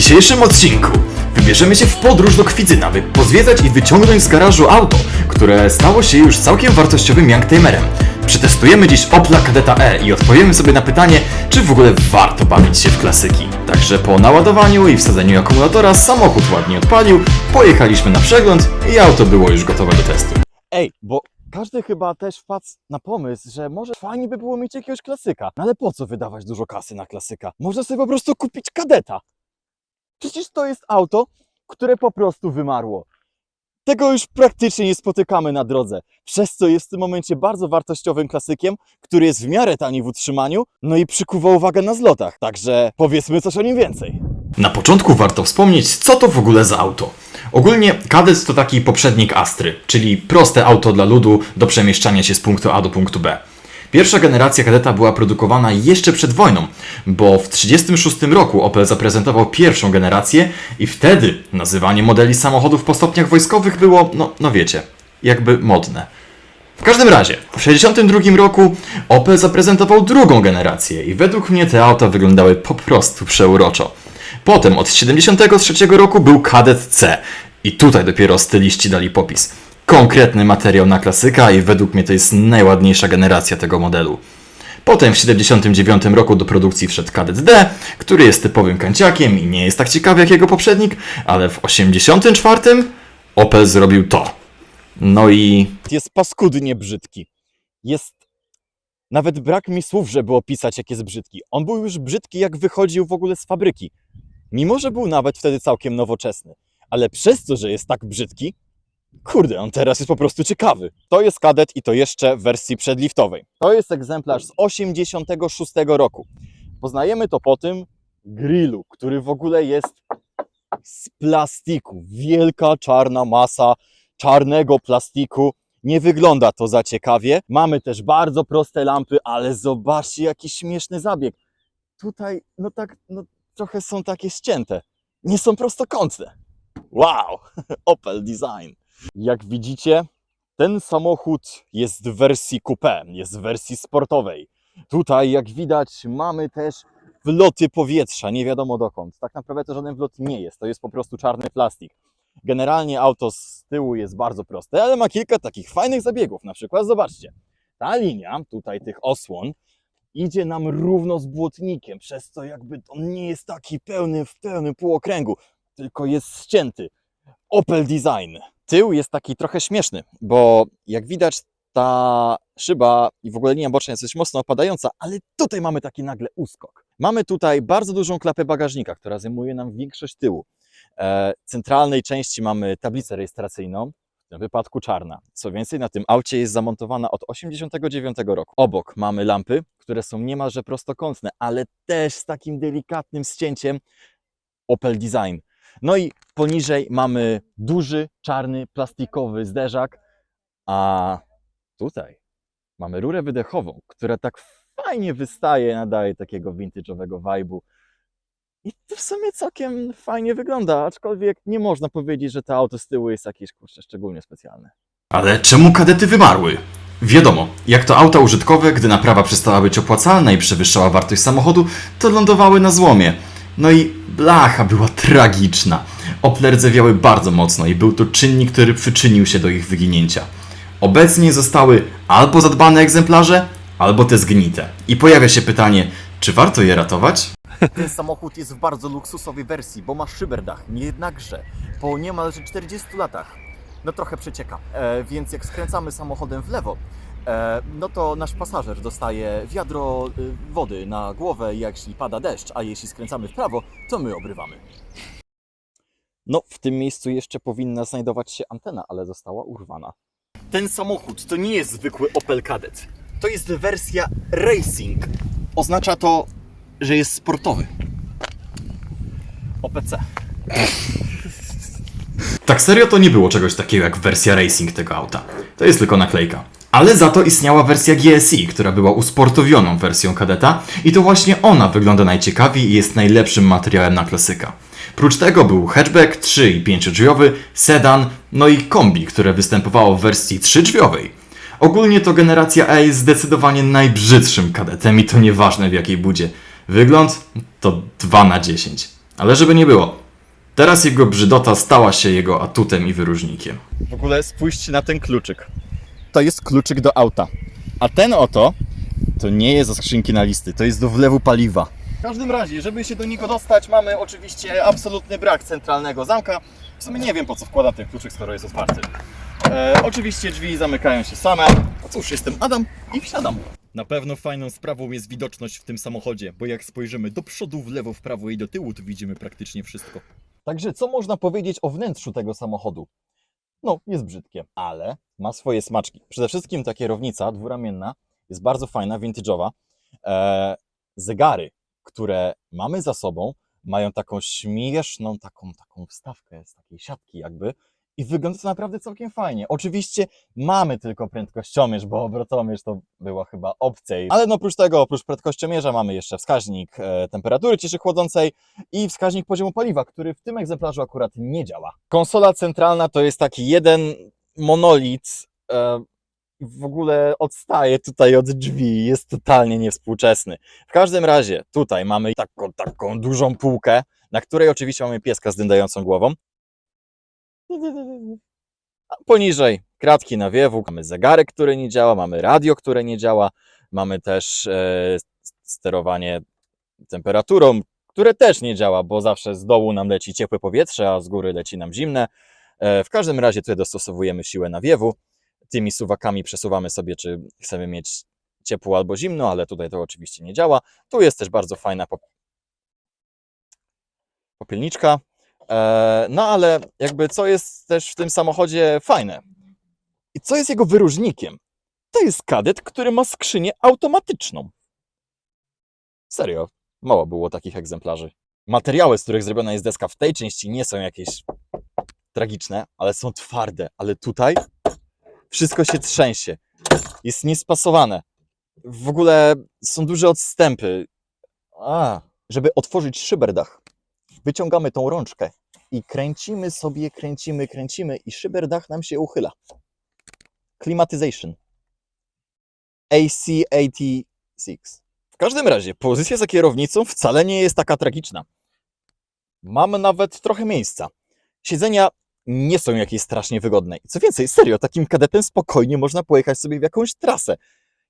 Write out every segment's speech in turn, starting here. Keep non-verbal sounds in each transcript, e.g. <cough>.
dzisiejszym odcinku wybierzemy się w podróż do Kwidzyna, by pozwiedzać i wyciągnąć z garażu auto, które stało się już całkiem wartościowym youngtimerem. Przetestujemy dziś Opla Kadeta E i odpowiemy sobie na pytanie, czy w ogóle warto bawić się w klasyki. Także po naładowaniu i wsadzeniu akumulatora samochód ładnie odpalił, pojechaliśmy na przegląd i auto było już gotowe do testu. Ej, bo każdy chyba też wpadł na pomysł, że może fajnie by było mieć jakiegoś klasyka. No ale po co wydawać dużo kasy na klasyka? Można sobie po prostu kupić kadeta. Przecież to jest auto, które po prostu wymarło. Tego już praktycznie nie spotykamy na drodze, przez co jest w tym momencie bardzo wartościowym klasykiem, który jest w miarę tani w utrzymaniu, no i przykuwa uwagę na zlotach. Także powiedzmy coś o nim więcej. Na początku warto wspomnieć, co to w ogóle za auto. Ogólnie Kadett to taki poprzednik Astry, czyli proste auto dla ludu do przemieszczania się z punktu A do punktu B. Pierwsza generacja Kadeta była produkowana jeszcze przed wojną, bo w 1936 roku Opel zaprezentował pierwszą generację i wtedy nazywanie modeli samochodów po stopniach wojskowych było, no, no wiecie, jakby modne. W każdym razie, w 1962 roku Opel zaprezentował drugą generację i według mnie te auta wyglądały po prostu przeuroczo. Potem od 1973 roku był Kadett C i tutaj dopiero styliści dali popis. Konkretny materiał na klasyka i według mnie to jest najładniejsza generacja tego modelu. Potem w 1979 roku do produkcji wszedł Kadett D, który jest typowym kanciakiem i nie jest tak ciekawy jak jego poprzednik, ale w 1984 Opel zrobił to. No i jest paskudnie brzydki. Jest. Nawet brak mi słów, żeby opisać, jak jest brzydki. On był już brzydki, jak wychodził w ogóle z fabryki. Mimo, że był nawet wtedy całkiem nowoczesny. Ale przez to, że jest tak brzydki, kurde, on teraz jest po prostu ciekawy. To jest kadet i to jeszcze w wersji przedliftowej. To jest egzemplarz z 86 roku. Poznajemy to po tym grillu, który w ogóle jest z plastiku. Wielka czarna masa czarnego plastiku. Nie wygląda to za ciekawie. Mamy też bardzo proste lampy, ale zobaczcie jaki śmieszny zabieg. Tutaj, no tak, no trochę są takie ścięte. Nie są prostokątne. Wow! <laughs> Opel Design. Jak widzicie, ten samochód jest w wersji coupé, jest w wersji sportowej. Tutaj, jak widać, mamy też wloty powietrza, nie wiadomo dokąd. Tak naprawdę to żaden wlot nie jest, to jest po prostu czarny plastik. Generalnie auto z tyłu jest bardzo proste, ale ma kilka takich fajnych zabiegów. Na przykład, zobaczcie, ta linia tutaj tych osłon idzie nam równo z błotnikiem, przez co jakby on nie jest taki pełny w pełnym półokręgu, tylko jest ścięty. Opel Design. Tył jest taki trochę śmieszny, bo jak widać ta szyba i w ogóle linia boczna jest dość mocno opadająca, ale tutaj mamy taki nagle uskok. Mamy tutaj bardzo dużą klapę bagażnika, która zajmuje nam większość tyłu. E, centralnej części mamy tablicę rejestracyjną, w tym wypadku czarna. Co więcej, na tym aucie jest zamontowana od 89 roku. Obok mamy lampy, które są niemalże prostokątne, ale też z takim delikatnym ścięciem Opel Design. No i poniżej mamy duży, czarny, plastikowy zderzak, a tutaj mamy rurę wydechową, która tak fajnie wystaje, nadaje takiego vintage'owego vibe'u. I to w sumie całkiem fajnie wygląda, aczkolwiek nie można powiedzieć, że to auto z tyłu jest jakieś kurczę szczególnie specjalne. Ale czemu kadety wymarły? Wiadomo, jak to auta użytkowe, gdy naprawa przestała być opłacalna i przewyższała wartość samochodu, to lądowały na złomie. No i blacha była tragiczna. Ople rdzewiały bardzo mocno i był to czynnik, który przyczynił się do ich wyginięcia. Obecnie zostały albo zadbane egzemplarze, albo te zgnite. I pojawia się pytanie, czy warto je ratować? <laughs> Ten samochód jest w bardzo luksusowej wersji, bo ma szyberdach. Jednakże po niemalże 40 latach no trochę przecieka. E, więc jak skręcamy samochodem w lewo, e, no to nasz pasażer dostaje wiadro y, wody na głowę, jeśli pada deszcz, a jeśli skręcamy w prawo, to my obrywamy. No, w tym miejscu jeszcze powinna znajdować się antena, ale została urwana. Ten samochód to nie jest zwykły Opel Kadett. To jest wersja Racing. Oznacza to, że jest sportowy. OPC. Tak serio to nie było czegoś takiego jak wersja racing tego auta. To jest tylko naklejka. Ale za to istniała wersja GSI, która była usportowioną wersją kadeta i to właśnie ona wygląda najciekawiej i jest najlepszym materiałem na klasyka. Prócz tego był hatchback 3 i 5-drzwiowy, sedan, no i kombi, które występowało w wersji 3-drzwiowej. Ogólnie to generacja E jest zdecydowanie najbrzydszym kadetem i to nieważne w jakiej budzie. Wygląd to 2 na 10. Ale żeby nie było, teraz jego brzydota stała się jego atutem i wyróżnikiem. W ogóle spójrzcie na ten kluczyk. To jest kluczyk do auta. A ten oto to nie jest do skrzynki na listy, to jest do wlewu paliwa. W każdym razie, żeby się do niego dostać, mamy oczywiście absolutny brak centralnego zamka. W sumie nie wiem po co wkłada ten kluczyk, skoro jest otwarty. E, oczywiście drzwi zamykają się same. No cóż, jestem Adam i wsiadam. Na pewno fajną sprawą jest widoczność w tym samochodzie, bo jak spojrzymy do przodu, w lewo, w prawo i do tyłu, to widzimy praktycznie wszystko. Także co można powiedzieć o wnętrzu tego samochodu? No, jest brzydkie, ale ma swoje smaczki. Przede wszystkim ta kierownica dwuramienna jest bardzo fajna, vintage'owa. E, zegary, które mamy za sobą, mają taką śmieszną, taką, taką wstawkę z takiej siatki jakby i wygląda to naprawdę całkiem fajnie. Oczywiście mamy tylko prędkościomierz, bo obrotomierz to była chyba opcja. Ale no oprócz tego, oprócz prędkościomierza mamy jeszcze wskaźnik e, temperatury cieczy chłodzącej i wskaźnik poziomu paliwa, który w tym egzemplarzu akurat nie działa. Konsola centralna to jest taki jeden monolit, e, w ogóle odstaje tutaj od drzwi, jest totalnie niewspółczesny. W każdym razie tutaj mamy taką, taką dużą półkę, na której oczywiście mamy pieska z dyndającą głową. A poniżej kratki nawiewu, mamy zegarek, który nie działa, mamy radio, które nie działa, mamy też e, sterowanie temperaturą, które też nie działa, bo zawsze z dołu nam leci ciepłe powietrze, a z góry leci nam zimne. E, W każdym razie tutaj dostosowujemy siłę nawiewu. Tymi suwakami przesuwamy sobie, czy chcemy mieć ciepło albo zimno, ale tutaj to oczywiście nie działa. Tu jest też bardzo fajna pop- popielniczka. E, No ale jakby co jest też w tym samochodzie fajne i co jest jego wyróżnikiem? To jest kadet, który ma skrzynię automatyczną. Serio, mało było takich egzemplarzy. Materiały, z których zrobiona jest deska w tej części nie są jakieś tragiczne, ale są twarde. Ale tutaj wszystko się trzęsie. Jest niespasowane. W ogóle są duże odstępy. A, żeby otworzyć szyberdach, wyciągamy tą rączkę i kręcimy sobie, kręcimy, kręcimy i szyberdach nam się uchyla. Climatization. AC86. W każdym razie, pozycja za kierownicą wcale nie jest taka tragiczna. Mamy nawet trochę miejsca. Siedzenia nie są jakieś strasznie wygodne. I co więcej, serio, takim kadetem spokojnie można pojechać sobie w jakąś trasę.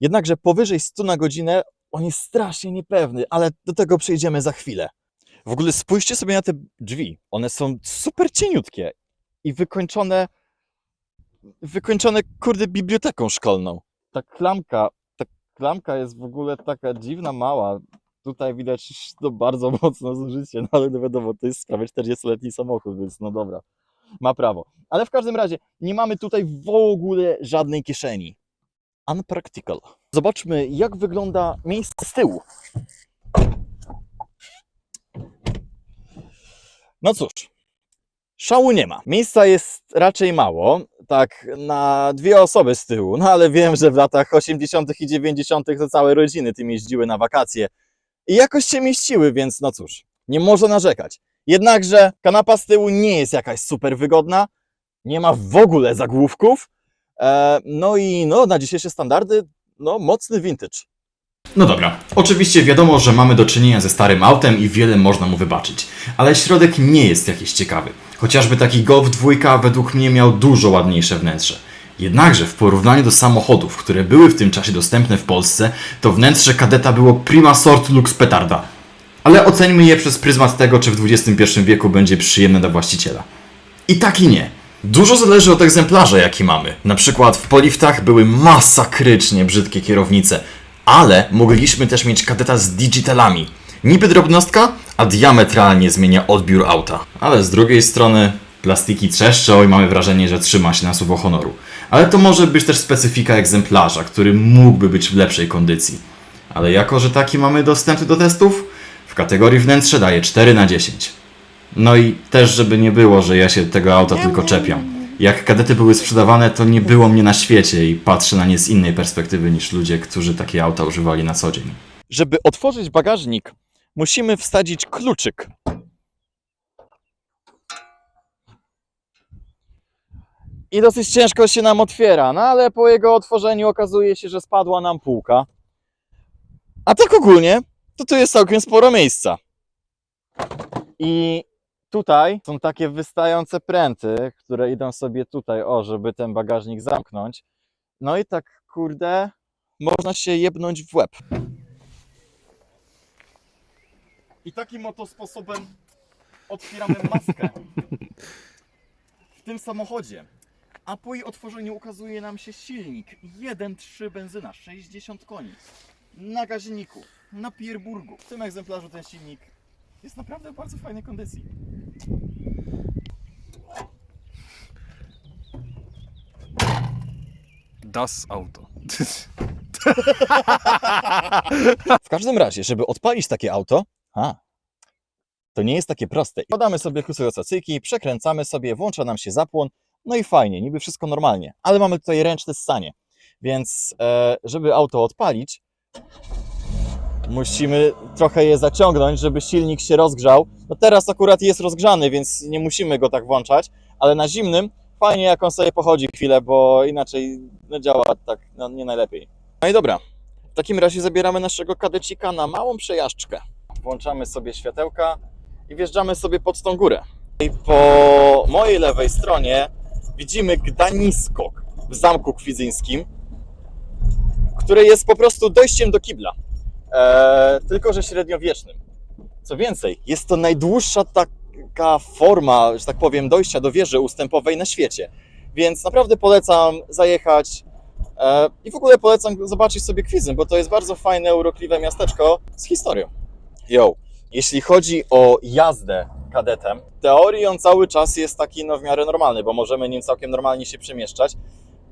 Jednakże powyżej 100 na godzinę on jest strasznie niepewny, ale do tego przejdziemy za chwilę. W ogóle spójrzcie sobie na te drzwi. One są super cieniutkie i wykończone wykończone, kurde, biblioteką szkolną. Ta klamka, ta klamka jest w ogóle taka dziwna, mała. Tutaj widać to bardzo mocno zużycie, no ale no wiadomo, to jest prawie 40-letni samochód, więc no dobra, ma prawo. Ale w każdym razie nie mamy tutaj w ogóle żadnej kieszeni. Unpractical. Zobaczmy, jak wygląda miejsce z tyłu. No cóż, szału nie ma. Miejsca jest raczej mało, tak na dwie osoby z tyłu, no ale wiem, że w latach 80. i 90. to całe rodziny tym jeździły na wakacje i jakoś się mieściły, więc no cóż, nie można narzekać. Jednakże kanapa z tyłu nie jest jakaś super wygodna, nie ma w ogóle zagłówków, e, no i no, na dzisiejsze standardy, no mocny vintage. No dobra, oczywiście wiadomo, że mamy do czynienia ze starym autem i wiele można mu wybaczyć, ale środek nie jest jakiś ciekawy. Chociażby taki Golf 2 według mnie miał dużo ładniejsze wnętrze. Jednakże w porównaniu do samochodów, które były w tym czasie dostępne w Polsce, to wnętrze kadeta było prima sort lux petarda. Ale oceńmy je przez pryzmat tego, czy w XXI wieku będzie przyjemne dla właściciela. I tak i nie. Dużo zależy od egzemplarza, jaki mamy. Na przykład w poliftach były masakrycznie brzydkie kierownice, ale mogliśmy też mieć kadeta z digitalami. Niby drobnostka, a diametralnie zmienia odbiór auta. Ale z drugiej strony plastiki trzeszczą i mamy wrażenie, że trzyma się na słowo honoru. Ale to może być też specyfika egzemplarza, który mógłby być w lepszej kondycji. Ale jako, że taki mamy dostępny do testów, kategorii wnętrze daje 4 na 10. No i też, żeby nie było, że ja się tego auta tylko czepiam. Jak kadety były sprzedawane, to nie było mnie na świecie i patrzę na nie z innej perspektywy niż ludzie, którzy takie auta używali na co dzień. Żeby otworzyć bagażnik, musimy wsadzić kluczyk. I dosyć ciężko się nam otwiera, no ale po jego otworzeniu okazuje się, że spadła nam półka. A tak ogólnie, to tu jest całkiem sporo miejsca. I tutaj są takie wystające pręty, które idą sobie tutaj, o, żeby ten bagażnik zamknąć. No i tak, kurde, można się jebnąć w łeb. I takim oto sposobem otwieramy maskę w tym samochodzie. A po jej otworzeniu ukazuje nam się silnik 1.3 benzyna, 60 koni. Na gaźniku, na Pierburgu. W tym egzemplarzu ten silnik jest naprawdę w bardzo fajnej kondycji. Das Auto. <laughs> W każdym razie, żeby odpalić takie auto, a, to nie jest takie proste. Podamy sobie klusy przekręcamy sobie, włącza nam się zapłon, no i fajnie, niby wszystko normalnie. Ale mamy tutaj ręczne ssanie, więc e, żeby auto odpalić, musimy trochę je zaciągnąć, żeby silnik się rozgrzał. No teraz akurat jest rozgrzany, więc nie musimy go tak włączać, ale na zimnym fajnie jak on sobie pochodzi chwilę, bo inaczej no, działa tak no, nie najlepiej. No i dobra, w takim razie zabieramy naszego kadecika na małą przejażdżkę. Włączamy sobie światełka i wjeżdżamy sobie pod tą górę. I po mojej lewej stronie widzimy Gdanisko w Zamku Kwizyńskim, które jest po prostu dojściem do kibla, eee, tylko że średniowiecznym. Co więcej, jest to najdłuższa taka forma, że tak powiem, dojścia do wieży ustępowej na świecie. Więc naprawdę polecam zajechać, E, I w ogóle polecam zobaczyć sobie Kwizyn, bo to jest bardzo fajne, urokliwe miasteczko z historią. Yo, jeśli chodzi o jazdę kadetem, w teorii on cały czas jest taki no, w miarę normalny, bo możemy nim całkiem normalnie się przemieszczać,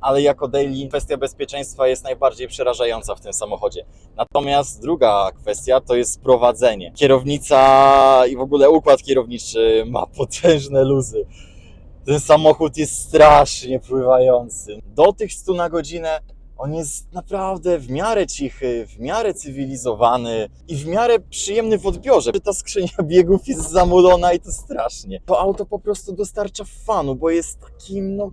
ale jako daily kwestia bezpieczeństwa jest najbardziej przerażająca w tym samochodzie. Natomiast druga kwestia to jest prowadzenie. Kierownica i w ogóle układ kierowniczy ma <laughs> potężne luzy. Ten samochód jest strasznie pływający. Do tych 100 na godzinę on jest naprawdę w miarę cichy, w miarę cywilizowany i w miarę przyjemny w odbiorze. Ta skrzynia <laughs> biegów jest zamulona i to strasznie. To auto po prostu dostarcza fanu, bo jest takim, no,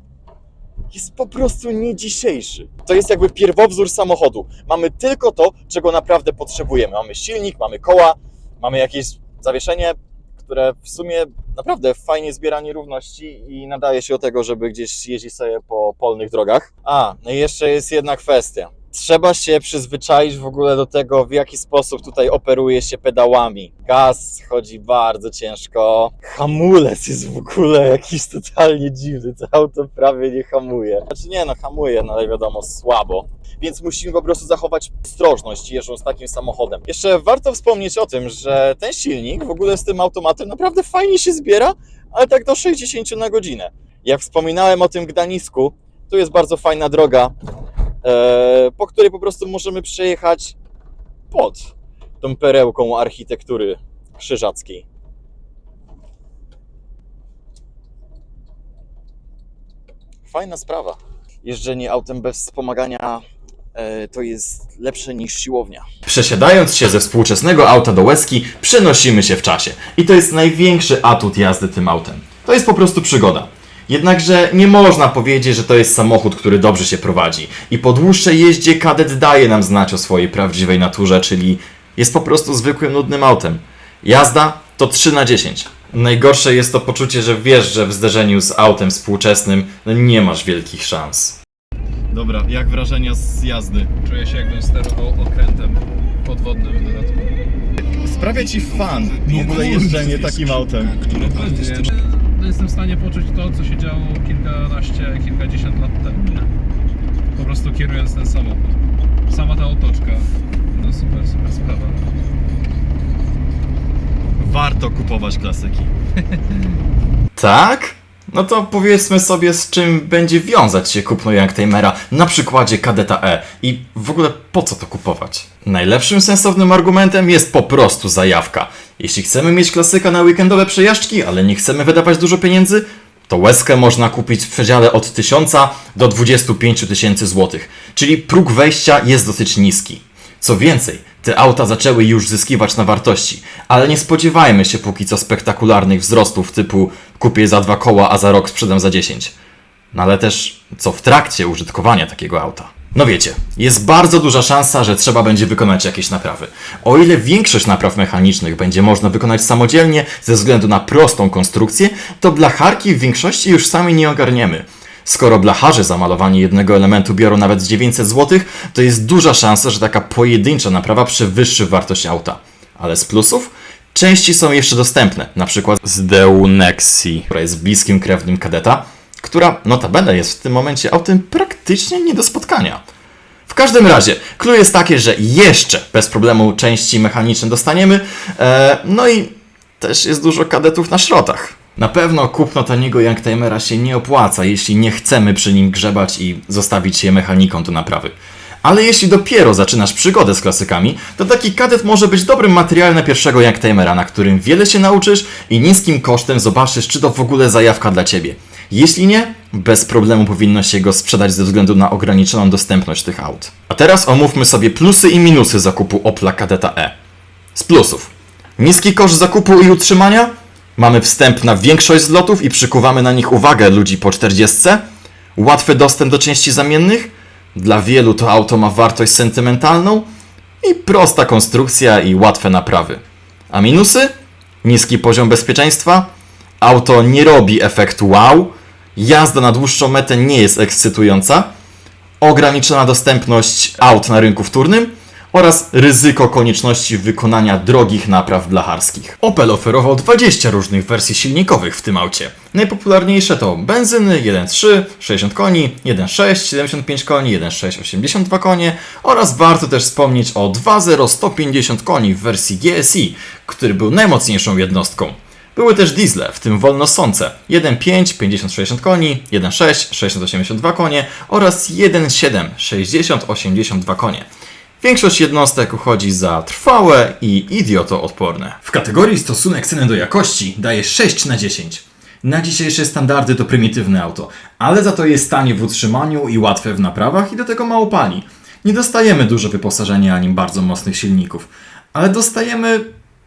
jest po prostu nie dzisiejszy. To jest jakby pierwowzór samochodu. Mamy tylko to, czego naprawdę potrzebujemy. Mamy silnik, mamy koła, mamy jakieś zawieszenie, które w sumie naprawdę fajnie zbiera nierówności i nadaje się do tego, żeby gdzieś jeździć sobie po polnych drogach. A, no i jeszcze jest jedna kwestia. Trzeba się przyzwyczaić w ogóle do tego, w jaki sposób tutaj operuje się pedałami. Gaz chodzi bardzo ciężko. Hamulec jest w ogóle jakiś totalnie dziwny. To auto prawie nie hamuje. Znaczy nie, no hamuje, no ale wiadomo, słabo. Więc musimy po prostu zachować ostrożność jeżdżąc takim samochodem. Jeszcze warto wspomnieć o tym, że ten silnik w ogóle z tym automatem naprawdę fajnie się zbiera, ale tak do 60 na godzinę. Jak wspominałem o tym Gdanisku, tu jest bardzo fajna droga, po której po prostu możemy przejechać pod tą perełką architektury krzyżackiej. Fajna sprawa. Jeżdżenie autem bez wspomagania e, to jest lepsze niż siłownia. Przesiadając się ze współczesnego auta do łezki, przenosimy się w czasie. I to jest największy atut jazdy tym autem. To jest po prostu przygoda. Jednakże nie można powiedzieć, że to jest samochód, który dobrze się prowadzi. I po dłuższej jeździe kadet daje nam znać o swojej prawdziwej naturze, czyli jest po prostu zwykłym, nudnym autem. Jazda to 3 na 10. Najgorsze jest to poczucie, że wiesz, że w zderzeniu z autem współczesnym nie masz wielkich szans. Dobra, jak wrażenia z jazdy? Czuję się jakbym sterował okrętem podwodnym w dodatku. Sprawia ci fan w ogóle jeżdżenie takim autem. Jestem w stanie poczuć to, co się działo kilkanaście, kilkadziesiąt lat temu. Po prostu kierując ten samochód. Sama ta otoczka. No super, super sprawa. Warto kupować klasyki. <laughs> Tak? No to powiedzmy sobie, z czym będzie wiązać się kupno Youngtimera na przykładzie Kadeta E i w ogóle po co to kupować? Najlepszym sensownym argumentem jest po prostu zajawka. Jeśli chcemy mieć klasyka na weekendowe przejażdżki, ale nie chcemy wydawać dużo pieniędzy, to łezkę można kupić w przedziale od 1000 do 25 000 tysięcy złotych, czyli próg wejścia jest dosyć niski. Co więcej, te auta zaczęły już zyskiwać na wartości, ale nie spodziewajmy się póki co spektakularnych wzrostów typu kupię za dwa koła, a za rok sprzedam za 10. No ale też co w trakcie użytkowania takiego auta. No wiecie, jest bardzo duża szansa, że trzeba będzie wykonać jakieś naprawy. O ile większość napraw mechanicznych będzie można wykonać samodzielnie ze względu na prostą konstrukcję, to blacharki w większości już sami nie ogarniemy. Skoro blacharze za malowanie jednego elementu biorą nawet 900 zł, to jest duża szansa, że taka pojedyncza naprawa przewyższy wartość auta. Ale z plusów? Części są jeszcze dostępne, na przykład z Deunexi, która jest bliskim krewnym kadeta, która notabene jest w tym momencie autem praktycznie nie do spotkania. W każdym razie, clue jest takie, że jeszcze bez problemu części mechaniczne dostaniemy, e, no i też jest dużo kadetów na szrotach. Na pewno kupno taniego Youngtimera się nie opłaca, jeśli nie chcemy przy nim grzebać i zostawić je mechanikom do naprawy. Ale jeśli dopiero zaczynasz przygodę z klasykami, to taki kadet może być dobrym materiałem na pierwszego Youngtimera, na którym wiele się nauczysz i niskim kosztem zobaczysz, czy to w ogóle zajawka dla Ciebie. Jeśli nie, bez problemu powinno się go sprzedać ze względu na ograniczoną dostępność tych aut. A teraz omówmy sobie plusy i minusy zakupu Opla Kadeta E. Z plusów. Niski koszt zakupu i utrzymania. Mamy wstęp na większość zlotów i przykuwamy na nich uwagę ludzi po 40. Łatwy dostęp do części zamiennych. Dla wielu to auto ma wartość sentymentalną. I prosta konstrukcja i łatwe naprawy. A minusy? Niski poziom bezpieczeństwa. Auto nie robi efektu wow. Jazda na dłuższą metę nie jest ekscytująca. Ograniczona dostępność aut na rynku wtórnym oraz ryzyko konieczności wykonania drogich napraw blacharskich. Opel oferował 20 różnych wersji silnikowych w tym aucie. Najpopularniejsze to benzyny 1.3, 60 koni, 1.6, 75 koni, 1.6, 82 konie oraz warto też wspomnieć o 2.0, 150 koni w wersji GSI, który był najmocniejszą jednostką. Były też diesle, w tym wolnosące 1.5, 50-60 koni, 1.6, 60-82 konie oraz 1.7, 60-82 konie. Większość jednostek uchodzi za trwałe i idiotoodporne. W kategorii stosunek ceny do jakości daje 6 na 10. Na dzisiejsze standardy to prymitywne auto, ale za to jest tanie w utrzymaniu i łatwe w naprawach i do tego mało pali. Nie dostajemy dużo wyposażenia ani bardzo mocnych silników, ale dostajemy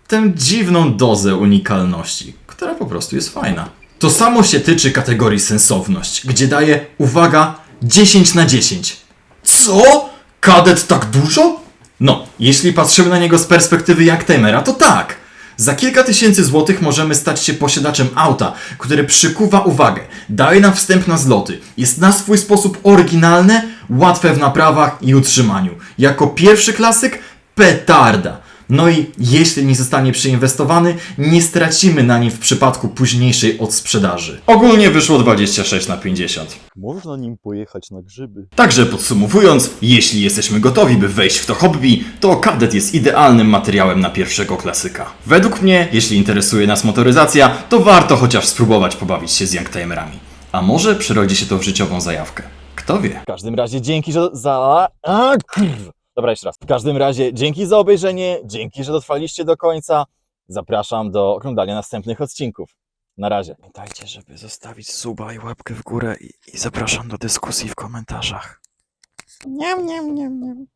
tę dziwną dozę unikalności, która po prostu jest fajna. To samo się tyczy kategorii sensowność, gdzie daje, uwaga, 10 na 10. Co? Kadet tak dużo? No, jeśli patrzymy na niego z perspektywy Youngtimera, to tak. Za kilka tysięcy złotych możemy stać się posiadaczem auta, które przykuwa uwagę, daje nam wstęp na zloty, jest na swój sposób oryginalne, łatwe w naprawach i utrzymaniu. Jako pierwszy klasyk, petarda. No i jeśli nie zostanie przeinwestowany, nie stracimy na nim w przypadku późniejszej odsprzedaży. Ogólnie wyszło 26 na 50. Można nim pojechać na grzyby. Także podsumowując, jeśli jesteśmy gotowi, by wejść w to hobby, to kadet jest idealnym materiałem na pierwszego klasyka. Według mnie, jeśli interesuje nas motoryzacja, to warto chociaż spróbować pobawić się z youngtimerami. A może przerodzi się to w życiową zajawkę. Kto wie? W każdym razie dzięki że za... A, kurw. Dobra, jeszcze raz. W każdym razie dzięki za obejrzenie, dzięki, że dotrwaliście do końca. Zapraszam do oglądania następnych odcinków. Na razie. Pamiętajcie, żeby zostawić suba i łapkę w górę i, i zapraszam do dyskusji w komentarzach. Niam, niam, niam, niam.